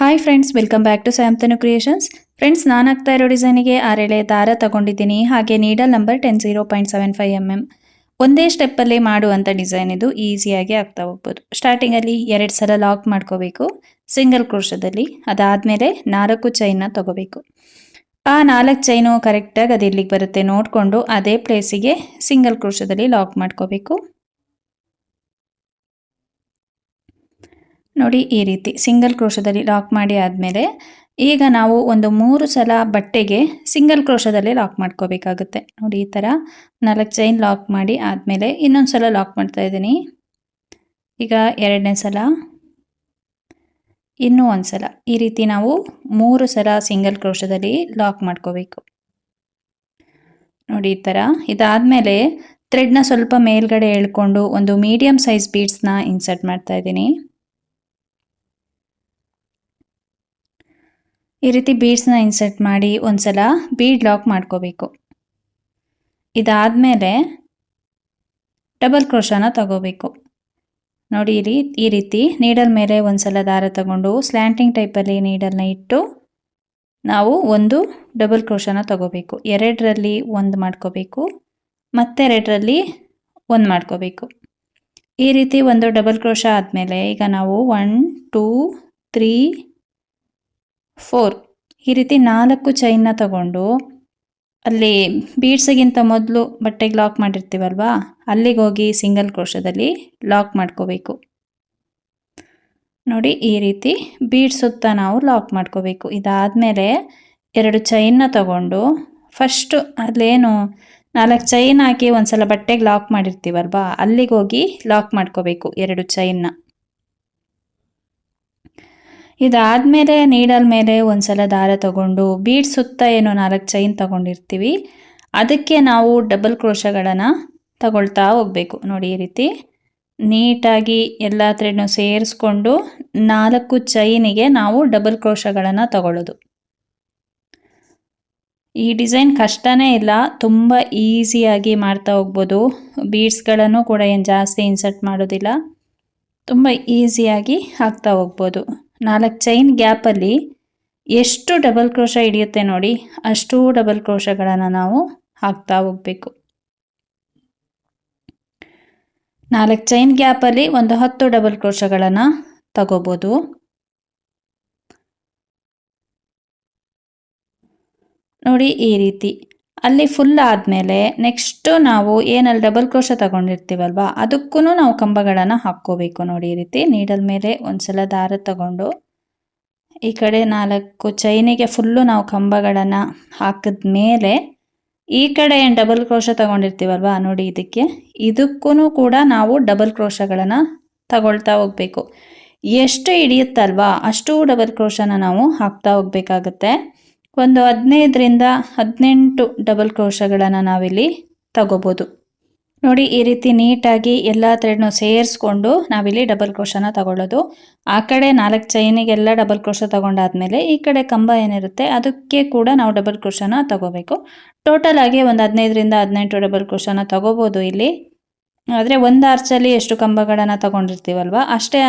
Hi friends welcome back to Samtanu creations friends ನಾನು ಆಗ್ತಾ ಇರೋ ಡಿಸೈನಿಗೆ ಆರೆಳೆ ದಾರ ತಗೊಂಡಿದ್ದೀನಿ. ಹಾಗೆ needle number ten zero point seven five M M ಒಂದೇ ಸ್ಟೆಪ್ಪಲ್ಲಿ ಮಾಡುವಂಥ ಡಿಸೈನ್ ಇದು. ಈಸಿಯಾಗಿ ಆಗ್ತಾ ಹೋಗ್ಬೋದು. ಸ್ಟಾರ್ಟಿಂಗಲ್ಲಿ ಎರಡು ಸಲ ಲಾಕ್ ಮಾಡ್ಕೋಬೇಕು. ಸಿಂಗಲ್ ಕ್ರೋಶದಲ್ಲಿ ಅದಾದಮೇಲೆ ನಾಲ್ಕು ಚೈನ್ನ ತಗೋಬೇಕು. ಆ ನಾಲ್ಕು ಚೈನು ಕರೆಕ್ಟಾಗಿ ಅದು ಇಲ್ಲಿಗೆ ಬರುತ್ತೆ ನೋಡಿಕೊಂಡು ಅದೇ ಪ್ಲೇಸಿಗೆ ಸಿಂಗಲ್ ಕ್ರೋಶದಲ್ಲಿ ಲಾಕ್ ಮಾಡ್ಕೋಬೇಕು. ನೋಡಿ ಈ ರೀತಿ ಸಿಂಗಲ್ ಕ್ರೋಶದಲ್ಲಿ ಲಾಕ್ ಮಾಡಿ ಆದಮೇಲೆ ಈಗ ನಾವು ಒಂದು ಮೂರು ಸಲ ಬಟ್ಟೆಗೆ ಸಿಂಗಲ್ ಕ್ರೋಶದಲ್ಲಿ ಲಾಕ್ ಮಾಡ್ಕೋಬೇಕಾಗುತ್ತೆ. ನೋಡಿ ಈ ಥರ ನಾಲ್ಕು ಚೈನ್ ಲಾಕ್ ಮಾಡಿ ಆದಮೇಲೆ ಇನ್ನೊಂದು ಸಲ ಲಾಕ್ ಮಾಡ್ತಾ ಇದ್ದೀನಿ. ಈಗ ಎರಡನೇ ಸಲ, ಇನ್ನೂ ಒಂದು ಸಲ. ಈ ರೀತಿ ನಾವು ಮೂರು ಸಲ ಸಿಂಗಲ್ ಕ್ರೋಶದಲ್ಲಿ ಲಾಕ್ ಮಾಡ್ಕೋಬೇಕು. ನೋಡಿ ಈ ಥರ. ಇದಾದಮೇಲೆ ಥ್ರೆಡ್ನ ಸ್ವಲ್ಪ ಮೇಲ್ಗಡೆ ಎಳ್ಕೊಂಡು ಒಂದು ಮೀಡಿಯಮ್ ಸೈಜ್ ಬೀಡ್ಸ್ನ ಇನ್ಸರ್ಟ್ ಮಾಡ್ತಾ ಇದ್ದೀನಿ. ಈ ರೀತಿ ಬೀಡ್ಸ್ನ ಇನ್ಸರ್ಟ್ ಮಾಡಿ ಒಂದ್ಸಲ ಬೀಡ್ ಲಾಕ್ ಮಾಡ್ಕೋಬೇಕು. ಇದಾದಮೇಲೆ ಡಬಲ್ ಕ್ರೋಶನ ತಗೋಬೇಕು. ನೋಡಿ ಇಲ್ಲಿ ಈ ರೀತಿ ನೀಡಲ್ ಮೇಲೆ ಒಂದ್ಸಲ ದಾರ ತಗೊಂಡು ಸ್ಲ್ಯಾಂಟಿಂಗ್ ಟೈಪಲ್ಲಿ ನೀಡಲ್ನ ಇಟ್ಟು ನಾವು ಒಂದು ಡಬಲ್ ಕ್ರೋಶನ ತಗೋಬೇಕು. ಎರಡರಲ್ಲಿ ಒಂದು ಮಾಡ್ಕೋಬೇಕು ಮತ್ತೆರಡರಲ್ಲಿ ಒಂದು ಮಾಡ್ಕೋಬೇಕು. ಈ ರೀತಿ ಒಂದು ಡಬಲ್ ಕ್ರೋಶ ಆದಮೇಲೆ ಈಗ ನಾವು ಒನ್ ಟೂ ತ್ರೀ ಫೋರ್ ಈ ರೀತಿ ನಾಲ್ಕು ಚೈನ್ನ ತಗೊಂಡು ಅಲ್ಲಿ ಬೀಡ್ಸಿಗಿಂತ ಮೊದಲು ಬಟ್ಟೆಗೆ ಲಾಕ್ ಮಾಡಿರ್ತೀವಲ್ವಾ? ಅಲ್ಲಿಗೆ ಹೋಗಿ ಸಿಂಗಲ್ ಕ್ರೋಶದಲ್ಲಿ ಲಾಕ್ ಮಾಡ್ಕೋಬೇಕು. ನೋಡಿ ಈ ರೀತಿ ಬೀಡ್ ಸುತ್ತ ನಾವು ಲಾಕ್ ಮಾಡ್ಕೋಬೇಕು. ಇದಾದಮೇಲೆ ಎರಡು ಚೈನ್ನ ತಗೊಂಡು ಫಸ್ಟು ಅಲ್ಲೇನು ನಾಲ್ಕು ಚೈನ್ ಹಾಕಿ ಒಂದು ಸಲ ಬಟ್ಟೆಗೆ ಲಾಕ್ ಮಾಡಿರ್ತೀವಲ್ವಾ? ಅಲ್ಲಿಗೆ ಹೋಗಿ ಲಾಕ್ ಮಾಡ್ಕೋಬೇಕು ಎರಡು ಚೈನ್ನ ಇದಾದಮೇಲೆ ನೀಡಲ್ ಮೇಲೆ ಒಂದ್ಸಲ ದಾರ ತಗೊಂಡು ಬೀಡ್ ಸುತ್ತ ಏನೋ ನಾಲ್ಕು ಚೈನ್ ತಗೊಂಡಿರ್ತೀವಿ. ಅದಕ್ಕೆ ನಾವು ಡಬಲ್ ಕ್ರೋಶಗಳನ್ನು ತಗೊಳ್ತಾ ಹೋಗಬೇಕು. ನೋಡಿ ಈ ರೀತಿ ನೀಟಾಗಿ ಎಲ್ಲ ಥ್ರೆಡ್ನು ಸೇರಿಸ್ಕೊಂಡು ನಾಲ್ಕು ಚೈನಿಗೆ ನಾವು ಡಬಲ್ ಕ್ರೋಶಗಳನ್ನು ತಗೊಳ್ಳೋದು. ಈ ಡಿಸೈನ್ ಕಷ್ಟನೇ ಇಲ್ಲ. ತುಂಬ ಈಸಿಯಾಗಿ ಮಾಡ್ತಾ ಹೋಗ್ಬೋದು. ಬೀಡ್ಸ್ಗಳನ್ನು ಕೂಡ ಏನು ಜಾಸ್ತಿ ಇನ್ಸರ್ಟ್ ಮಾಡೋದಿಲ್ಲ. ತುಂಬ ಈಸಿಯಾಗಿ ಹಾಕ್ತಾ ಹೋಗ್ಬೋದು. ನಾಲ್ಕು ಚೈನ್ ಗ್ಯಾಪಲ್ಲಿ ಎಷ್ಟು ಡಬಲ್ ಕ್ರೋಶ ಹಿಡಿಯುತ್ತೆ ನೋಡಿ, ಅಷ್ಟು ಡಬಲ್ ಕ್ರೋಶಗಳನ್ನು ನಾವು ಹಾಕ್ತಾ ಹೋಗಬೇಕು. ನಾಲ್ಕು ಚೈನ್ ಗ್ಯಾಪಲ್ಲಿ ಒಂದು ಹತ್ತು ಡಬಲ್ ಕ್ರೋಶಗಳನ್ನು ತಗೋಬೋದು. ನೋಡಿ ಈ ರೀತಿ. ಅಲ್ಲಿ ಫುಲ್ ಆದಮೇಲೆ ನೆಕ್ಸ್ಟು ನಾವು ಏನಲ್ಲಿ ಡಬಲ್ ಕ್ರೋಶ ತಗೊಂಡಿರ್ತೀವಲ್ವ ಅದಕ್ಕೂ ನಾವು ಕಂಬಗಳನ್ನು ಹಾಕ್ಕೋಬೇಕು ನೋಡಿ ಈ ರೀತಿ. ನೀಡಲ್ ಮೇಲೆ ಒಂದ್ಸಲ ದಾರ ತಗೊಂಡು ಈ ಕಡೆ ನಾಲ್ಕು ಚೈನಿಗೆ ಫುಲ್ಲು ನಾವು ಕಂಬಗಳನ್ನು ಹಾಕಿದ ಮೇಲೆ ಈ ಕಡೆ ಏನು ಡಬಲ್ ಕ್ರೋಶ ತಗೊಂಡಿರ್ತೀವಲ್ವ ನೋಡಿ ಇದಕ್ಕೆ ಇದಕ್ಕೂ ಕೂಡ ನಾವು ಡಬಲ್ ಕ್ರೋಶಗಳನ್ನು ತಗೊಳ್ತಾ ಹೋಗಬೇಕು. ಎಷ್ಟು ಹಿಡಿಯುತ್ತಲ್ವಾ ಅಷ್ಟು ಡಬಲ್ ಕ್ರೋಶನ ನಾವು ಹಾಕ್ತಾ ಹೋಗ್ಬೇಕಾಗತ್ತೆ. ಒಂದು ಹದಿನೈದರಿಂದ ಹದಿನೆಂಟು ಡಬಲ್ ಕ್ರೋಶಗಳನ್ನು ನಾವಿಲ್ಲಿ ತಗೋಬೋದು. ನೋಡಿ, ಈ ರೀತಿ ನೀಟಾಗಿ ಎಲ್ಲ ಥ್ರೆಡ್ನು ಸೇರಿಸ್ಕೊಂಡು ನಾವಿಲ್ಲಿ ಡಬಲ್ ಕ್ರೋಶನ ತಗೊಳ್ಳೋದು. ಆ ಕಡೆ ನಾಲ್ಕು ಚೈನಿಗೆಲ್ಲ ಡಬಲ್ ಕ್ರೋಶ ತಗೊಂಡಾದ್ಮೇಲೆ ಈ ಕಡೆ ಕಂಬ ಏನಿರುತ್ತೆ, ಅದಕ್ಕೆ ಕೂಡ ನಾವು ಡಬಲ್ ಕ್ರೋಶನ ತಗೋಬೇಕು. ಟೋಟಲ್ ಆಗಿ ಒಂದು ಹದಿನೈದರಿಂದ ಹದಿನೆಂಟು ಡಬಲ್ ಕ್ರೋಶನ ತಗೋಬೋದು ಇಲ್ಲಿ. ಆದರೆ ಒಂದು ಆರ್ಚಲ್ಲಿ ಎಷ್ಟು ಕಂಬಗಳನ್ನು ತಗೊಂಡಿರ್ತೀವಲ್ವ, ಅಷ್ಟೇ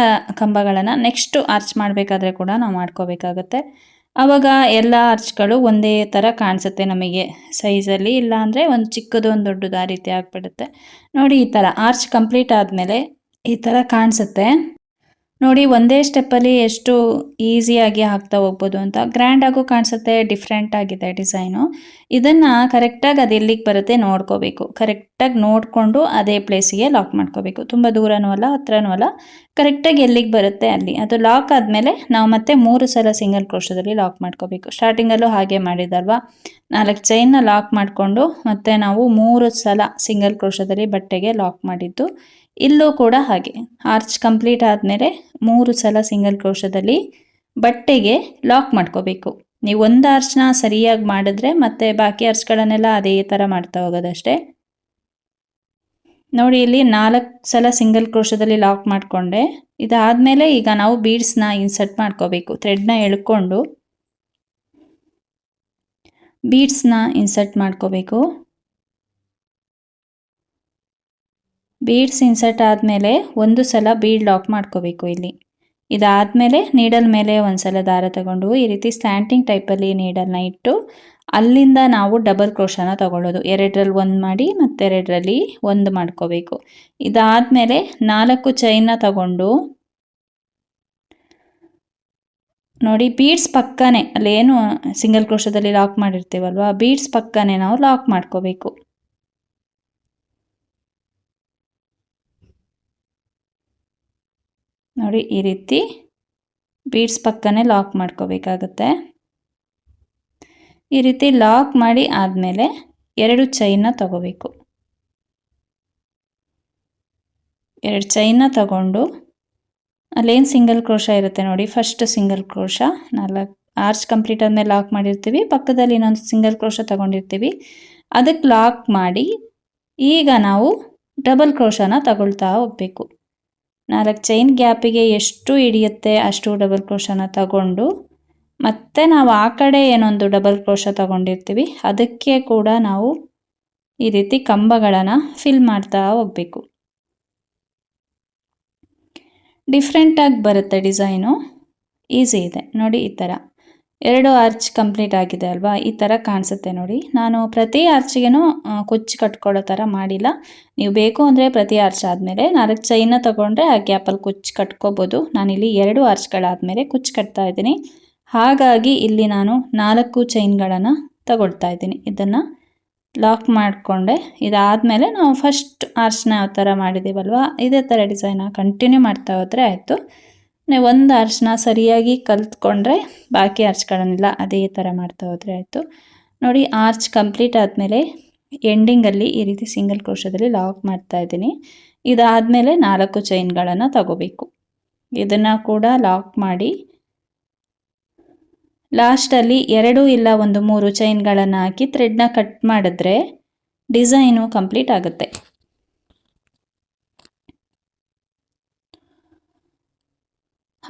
ಕಂಬಗಳನ್ನು ನೆಕ್ಸ್ಟು ಆರ್ಚ್ ಮಾಡಬೇಕಾದ್ರೆ ಕೂಡ ನಾವು ಮಾಡ್ಕೋಬೇಕಾಗತ್ತೆ. ಆವಾಗ ಎಲ್ಲ ಆರ್ಚ್ಗಳು ಒಂದೇ ಥರ ಕಾಣಿಸುತ್ತೆ ನಮಗೆ. ಸೈಜಲ್ಲಿ ಇಲ್ಲ ಅಂದರೆ ಒಂದು ಚಿಕ್ಕದು, ಒಂದು ದೊಡ್ಡದು ಆ ರೀತಿ ಆಗಿಬಿಡುತ್ತೆ. ನೋಡಿ ಈ ಥರ ಆರ್ಚ್ ಕಂಪ್ಲೀಟ್ ಆದಮೇಲೆ ಈ ಥರ ಕಾಣಿಸುತ್ತೆ. ನೋಡಿ ಒಂದೇ ಸ್ಟೆಪ್ಪಲ್ಲಿ ಎಷ್ಟು ಈಸಿಯಾಗಿ ಹಾಕ್ತಾ ಹೋಗ್ಬೋದು ಅಂತ. ಗ್ರ್ಯಾಂಡಾಗೂ ಕಾಣಿಸುತ್ತೆ ಡಿಫ್ರೆಂಟ್ ಆಗಿದೆ ಡಿಸೈನು ಇದನ್ನು ಕರೆಕ್ಟಾಗಿ ಅದು ಎಲ್ಲಿಗೆ ಬರುತ್ತೆ ನೋಡ್ಕೋಬೇಕು. ಕರೆಕ್ಟಾಗಿ ನೋಡಿಕೊಂಡು ಅದೇ ಪ್ಲೇಸಿಗೆ ಲಾಕ್ ಮಾಡ್ಕೋಬೇಕು. ತುಂಬ ದೂರನೂ ಅಲ್ಲ, ಹತ್ರನೂ ಅಲ್ಲ. ಕರೆಕ್ಟಾಗಿ ಎಲ್ಲಿಗೆ ಬರುತ್ತೆ ಅಲ್ಲಿ. ಅದು ಲಾಕ್ ಆದಮೇಲೆ ನಾವು ಮತ್ತೆ ಮೂರು ಸಲ ಸಿಂಗಲ್ ಕ್ರೋಶದಲ್ಲಿ ಲಾಕ್ ಮಾಡ್ಕೋಬೇಕು. ಸ್ಟಾರ್ಟಿಂಗಲ್ಲೂ ಹಾಗೆ ಮಾಡಿದಲ್ವಾ? ನಾಲ್ಕು ಚೈನ್ನ ಲಾಕ್ ಮಾಡಿಕೊಂಡು ಮತ್ತೆ ನಾವು ಮೂರು ಸಲ ಸಿಂಗಲ್ ಕ್ರೋಶದಲ್ಲಿ ಬಟ್ಟೆಗೆ ಲಾಕ್ ಮಾಡಿದ್ದು. ಇಲ್ಲೂ ಕೂಡ ಹಾಗೆ. ಆರ್ಚ್ ಕಂಪ್ಲೀಟ್ ಆದಮೇಲೆ ಮೂರು ಸಲ ಸಿಂಗಲ್ ಕ್ರೋಶದಲ್ಲಿ ಬಟ್ಟೆಗೆ ಲಾಕ್ ಮಾಡ್ಕೋಬೇಕು. ನೀವು ಒಂದು ಆರ್ಚ್ನ ಸರಿಯಾಗಿ ಮಾಡಿದ್ರೆ ಮತ್ತೆ ಬಾಕಿ ಅರ್ಚಗಳನ್ನೆಲ್ಲ ಅದೇ ಥರ ಮಾಡ್ತಾ ಹೋಗೋದಷ್ಟೇ. ನೋಡಿ, ಇಲ್ಲಿ ನಾಲ್ಕು ಸಲ ಸಿಂಗಲ್ ಕ್ರೋಶದಲ್ಲಿ ಲಾಕ್ ಮಾಡಿಕೊಂಡೆ. ಇದಾದಮೇಲೆ ಈಗ ನಾವು ಬೀಡ್ಸ್ನ ಇನ್ಸರ್ಟ್ ಮಾಡ್ಕೋಬೇಕು. ಥ್ರೆಡ್ನ ಎಳ್ಕೊಂಡು ಬೀಡ್ಸ್ನ ಇನ್ಸರ್ಟ್ ಮಾಡ್ಕೋಬೇಕು. ಬೀಡ್ಸ್ ಇನ್ಸರ್ಟ್ ಆದಮೇಲೆ ಒಂದು ಸಲ ಬೀಡ್ ಲಾಕ್ ಮಾಡ್ಕೋಬೇಕು ಇಲ್ಲಿ. ಇದಾದಮೇಲೆ ನೀಡಲ್ ಮೇಲೆ ಒಂದ್ಸಲ ದಾರ ತಗೊಂಡು ಈ ರೀತಿ ಸ್ಟ್ಯಾಂಟಿಂಗ್ ಟೈಪಲ್ಲಿ ನೀಡಲ್ನ ಇಟ್ಟು ಅಲ್ಲಿಂದ ನಾವು ಡಬಲ್ ಕ್ರೋಶನ ತಗೊಳ್ಳೋದು. ಎರಡರಲ್ಲಿ ಒಂದು ಮಾಡಿ ಮತ್ತೆರಡರಲ್ಲಿ ಒಂದು ಮಾಡ್ಕೋಬೇಕು. ಇದಾದಮೇಲೆ ನಾಲ್ಕು ಚೈನ ತಗೊಂಡು ನೋಡಿ ಬೀಡ್ಸ್ ಪಕ್ಕನೇ, ಅಲ್ಲೇನು ಸಿಂಗಲ್ ಕ್ರೋಶದಲ್ಲಿ ಲಾಕ್ ಮಾಡಿರ್ತೀವಲ್ವ ಬೀಡ್ಸ್ ಪಕ್ಕನೇ ನಾವು ಲಾಕ್ ಮಾಡ್ಕೋಬೇಕು. ನೋಡಿ ಈ ರೀತಿ ಬೀಡ್ಸ್ ಪಕ್ಕನೇ ಲಾಕ್ ಮಾಡ್ಕೋಬೇಕಾಗತ್ತೆ. ಈ ರೀತಿ ಲಾಕ್ ಮಾಡಿ ಆದಮೇಲೆ ಎರಡು ಚೈನ ತಗೋಬೇಕು. ಎರಡು ಚೈನ ತಗೊಂಡು ಅಲ್ಲೇನು ಸಿಂಗಲ್ ಕ್ರೋಶ ಇರುತ್ತೆ ನೋಡಿ ಫಸ್ಟ್ ಸಿಂಗಲ್ ಕ್ರೋಶ ನಾಲ್ಕು ಆರ್ಚ್ ಕಂಪ್ಲೀಟ್ ಆದಮೇಲೆ ಲಾಕ್ ಮಾಡಿರ್ತೀವಿ, ಪಕ್ಕದಲ್ಲಿ ಇನ್ನೊಂದು ಸಿಂಗಲ್ ಕ್ರೋಶ ತಗೊಂಡಿರ್ತೀವಿ. ಅದಕ್ಕೆ ಲಾಕ್ ಮಾಡಿ ಈಗ ನಾವು ಡಬಲ್ ಕ್ರೋಶನ ತಗೊಳ್ತಾ ಹೋಗಬೇಕು. ನಾಲ್ಕು ಚೈನ್ ಗ್ಯಾಪಿಗೆ ಎಷ್ಟು ಹಿಡಿಯುತ್ತೆ ಅಷ್ಟು ಡಬಲ್ ಕ್ರೋಶನ ತಗೊಂಡು, ಮತ್ತೆ ನಾವು ಆ ಕಡೆ ಏನೊಂದು ಡಬಲ್ ಕ್ರೋಶ ತಗೊಂಡಿರ್ತೀವಿ, ಅದಕ್ಕೆ ಕೂಡ ನಾವು ಈ ರೀತಿ ಕಂಬಗಳನ್ನು ಫಿಲ್ ಮಾಡ್ತಾ ಹೋಗಬೇಕು. ಡಿಫ್ರೆಂಟಾಗಿ ಬರುತ್ತೆ ಡಿಸೈನು ಈಸಿ ಇದೆ. ನೋಡಿ ಈ ಥರ ಎರಡು ಆರ್ಚ್ ಕಂಪ್ಲೀಟ್ ಆಗಿದೆ ಅಲ್ವಾ? ಈ ಥರ ಕಾಣಿಸುತ್ತೆ ನೋಡಿ. ನಾನು ಪ್ರತಿ ಆರ್ಚಿಗೂ ಕುಚ್ಚು ಕಟ್ಕೊಳ್ಳೋ ಥರ ಮಾಡಿಲ್ಲ. ನೀವು ಬೇಕು ಅಂದರೆ ಪ್ರತಿ ಆರ್ಚ್ ಆದಮೇಲೆ, ನಾಲ್ಕು ಚೈನ ತೊಗೊಂಡ್ರೆ ಆ ಗ್ಯಾಪಲ್ಲಿ ಕುಚ್ಚು ಕಟ್ಕೋಬೋದು. ನಾನಿಲ್ಲಿ ಎರಡು ಆರ್ಚ್ಗಳಾದಮೇಲೆ ಕುಚ್ಚು ಕಟ್ತಾ ಇದ್ದೀನಿ. ಹಾಗಾಗಿ ಇಲ್ಲಿ ನಾನು ನಾಲ್ಕು ಚೈನ್ಗಳನ್ನು ತಗೊಳ್ತಾ ಇದ್ದೀನಿ. ಇದನ್ನು ಲಾಕ್ ಮಾಡಿಕೊಂಡೆ. ಇದಾದಮೇಲೆ ನಾವು ಫಸ್ಟ್ ಆರ್ಚ್ನ ಯಾವ ಥರ ಮಾಡಿದ್ದೀವಲ್ವ ಇದೇ ಥರ ಡಿಸೈನ ಕಂಟಿನ್ಯೂ ಮಾಡ್ತಾ ಹೋದರೆ ಆಯಿತು. ನೀವು ಒಂದು ಅರ್ಶನ ಸರಿಯಾಗಿ ಕಲ್ತ್ಕೊಂಡ್ರೆ ಬಾಕಿ ಆರ್ಚ್ಗಳನ್ನೆಲ್ಲ ಅದೇ ಥರ ಮಾಡ್ತಾ ಹೋದರೆ ಆಯಿತು. ನೋಡಿ, ಆರ್ಚ್ ಕಂಪ್ಲೀಟ್ ಆದಮೇಲೆ ಎಂಡಿಂಗಲ್ಲಿ ಈ ರೀತಿ ಸಿಂಗಲ್ ಕ್ರೋಶದಲ್ಲಿ ಲಾಕ್ ಮಾಡ್ತಾ ಇದ್ದೀನಿ. ಇದಾದಮೇಲೆ ನಾಲ್ಕು ಚೈನ್ಗಳನ್ನು ತಗೋಬೇಕು. ಇದನ್ನು ಕೂಡ ಲಾಕ್ ಮಾಡಿ. ಲಾಸ್ಟಲ್ಲಿ ಎರಡು ಇಲ್ಲ ಒಂದು ಮೂರು ಚೈನ್ಗಳನ್ನು ಹಾಕಿ ಥ್ರೆಡ್ನ ಕಟ್ ಮಾಡಿದ್ರೆ ಡಿಸೈನು ಕಂಪ್ಲೀಟ್ ಆಗುತ್ತೆ.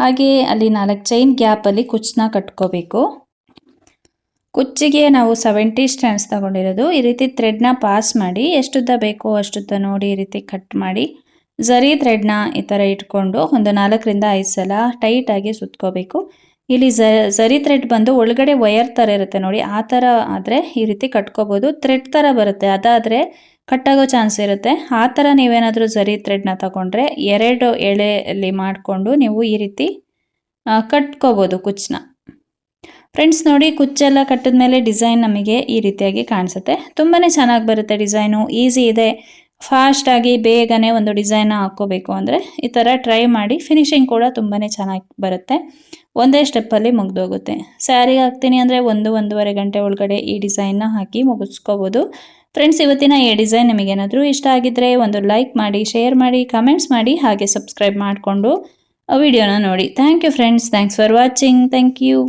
ಹಾಗೆಯೇ ಅಲ್ಲಿ ನಾಲ್ಕು ಚೈನ್ ಗ್ಯಾಪಲ್ಲಿ ಕುಚ್ಚನ್ನ ಕಟ್ಕೋಬೇಕು. ಕುಚ್ಚಿಗೆ ನಾವು ಸೆವೆಂಟಿ ಸ್ಟ್ಯಾಂಡ್ಸ್ ತಗೊಂಡಿರೋದು. ಈ ರೀತಿ ಥ್ರೆಡ್ನ ಪಾಸ್ ಮಾಡಿ ಎಷ್ಟುದ್ದ ಬೇಕೋ ಅಷ್ಟುದ್ದ ನೋಡಿ ಈ ರೀತಿ ಕಟ್ ಮಾಡಿ ಝರಿ ಥ್ರೆಡ್ನ ಈ ಥರ ಇಟ್ಕೊಂಡು ಒಂದು ನಾಲ್ಕರಿಂದ ಐದು ಸಲ ಟೈಟಾಗಿ ಸುತ್ಕೋಬೇಕು. ಇಲ್ಲಿ ಝರಿ ಥ್ರೆಡ್ ಬಂದು ಒಳಗಡೆ ವಯರ್ ಥರ ಇರುತ್ತೆ ನೋಡಿ, ಆ ಥರ ಆದರೆ ಈ ರೀತಿ ಕಟ್ಕೋಬೋದು. ಥ್ರೆಡ್ ಥರ ಬರುತ್ತೆ, ಅದಾದರೆ ಕಟ್ಟಾಗೋ ಚಾನ್ಸ್ ಇರುತ್ತೆ. ಆ ಥರ ನೀವೇನಾದರೂ ಝರಿ ಥ್ರೆಡ್ನ ತಗೊಂಡ್ರೆ ಎರಡು ಎಳೆಯಲ್ಲಿ ಮಾಡಿಕೊಂಡು ನೀವು ಈ ರೀತಿ ಕಟ್ಕೋಬೋದು ಕುಚ್ಚನ್ನ ಫ್ರೆಂಡ್ಸ್ ನೋಡಿ, ಕುಚ್ಚೆಲ್ಲ ಕಟ್ಟಿದ ಮೇಲೆ ಡಿಸೈನ್ ನಮಗೆ ಈ ರೀತಿಯಾಗಿ ಕಾಣಿಸುತ್ತೆ. ತುಂಬಾ ಚೆನ್ನಾಗಿ ಬರುತ್ತೆ ಡಿಸೈನು, ಈಸಿ ಇದೆ. ಫಾಸ್ಟಾಗಿ ಬೇಗನೆ ಒಂದು ಡಿಸೈನ್ ಹಾಕ್ಕೋಬೇಕು ಅಂದರೆ ಈ ಥರ ಟ್ರೈ ಮಾಡಿ ಫಿನಿಶಿಂಗ್ ಕೂಡ ತುಂಬಾ ಚೆನ್ನಾಗಿ ಬರುತ್ತೆ. ಒಂದೇ ಸ್ಟೆಪ್ಪಲ್ಲಿ ಮುಗ್ದೋಗುತ್ತೆ. ಸ್ಯಾರಿಗೆ ಹಾಕ್ತೀನಿ ಅಂದರೆ ಒಂದು, ಒಂದೂವರೆ ಗಂಟೆ ಒಳಗಡೆ ಈ ಡಿಸೈನ್ನ ಹಾಕಿ ಮುಗಿಸ್ಕೋಬೋದು. ಫ್ರೆಂಡ್ಸ್ ಇವತ್ತಿನ ಈ ಡಿಸೈನ್ ನಿಮಗೇನಾದರೂ ಇಷ್ಟ ಆಗಿದ್ದರೆ ಒಂದು ಲೈಕ್ ಮಾಡಿ ಶೇರ್ ಮಾಡಿ ಕಮೆಂಟ್ಸ್ ಮಾಡಿ, ಹಾಗೆ ಸಬ್ಸ್ಕ್ರೈಬ್ ಮಾಡಿಕೊಂಡು ವಿಡಿಯೋನ ನೋಡಿ. Thank you friends thanks for watching thank you